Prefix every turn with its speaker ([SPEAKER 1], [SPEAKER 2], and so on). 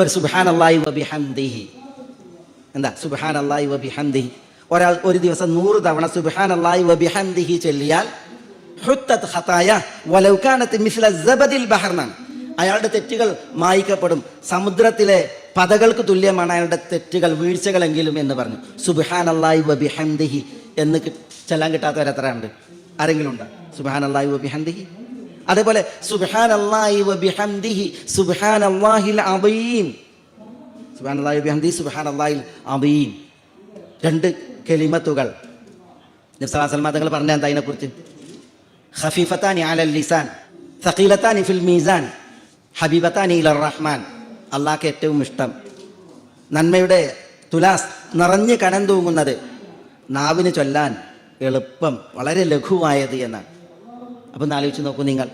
[SPEAKER 1] ഇപ്പൊ സുബാൻ വബിഹംദിഹി എന്താ? സുബാൻ അള്ളാഹി വബിഹംദിഹി ഒരാൾ ഒരു ദിവസം നൂറ് തവണ സുബാൻ അള്ളാഹി വബിഹംദിഹി ചൊല്ലിയാൽ ഹുത്തത് ഖതായ വലൗ കാനത്ത് മിസ്ല സബദിൽ ബഹർനാണ് അയാളുടെ തെറ്റുകൾ മായിക്കപ്പെടും. സമുദ്രത്തിലെ പതകൾക്ക് തുല്യമാണ് അയാളുടെ തെറ്റുകൾ വീഴ്ചകളെങ്കിലും എന്ന് പറഞ്ഞു. സുബാൻ അള്ളാഹി വബിഹംദിഹി എന്ന് ചെല്ലാൻ ഉണ്ട് ആരെങ്കിലും ഉണ്ടോ? സുബാൻ അള്ളാഹി വബിഹംദിഹി അതേപോലെ രണ്ട് കെലിമത്തുകൾ. നബ്സലാ തങ്ങൾ പറഞ്ഞ എന്താ അതിനെക്കുറിച്ച്? ഖഫീഫത്താനി അലൽ ലിസാൻ ഫിൽ മീസാൻ റഹ്മാൻ. അള്ളാഹ്ക്ക് ഏറ്റവും ഇഷ്ടം. നന്മയുടെ തുലാസ് നിറഞ്ഞ് കനം തൂങ്ങുന്നത് നാവിന് ചൊല്ലാൻ എളുപ്പം വളരെ ലഘുവായത് എന്നാണ്. അപ്പം ഒന്ന് ആലോചിച്ച് നോക്കൂ നിങ്ങൾ.